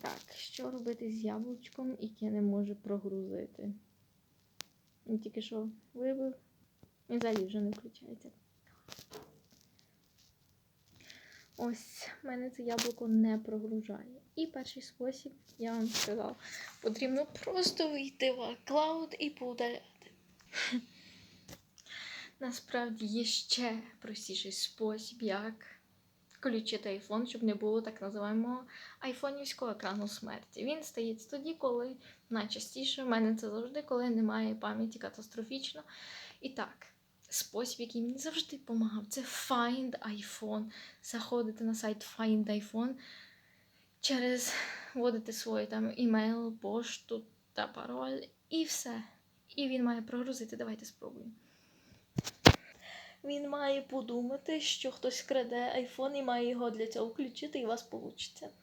Так, що робити з яблучком, яке не може прогрузити? Він тільки що вибив. Він взагалі вже не включається. Ось, в мене це яблуко не прогружає. І перший спосіб, я вам сказав, потрібно просто вийти в iCloud і поудаляти. Насправді є ще простіший спосіб, як включити iPhone, щоб не було так називаємо айфонівського екрану смерті. Він стається тоді, коли найчастіше в мене це завжди, коли немає пам'яті катастрофічно. І так, спосіб, який мені завжди допомагав, це Find iPhone. Заходите на сайт Find iPhone через вводите свій там імейл, пошту та пароль, і все. І він має прогрузити. Давайте спробуємо. Він має подумати, що хтось краде айфон і має його для цього включити, і у вас вийде.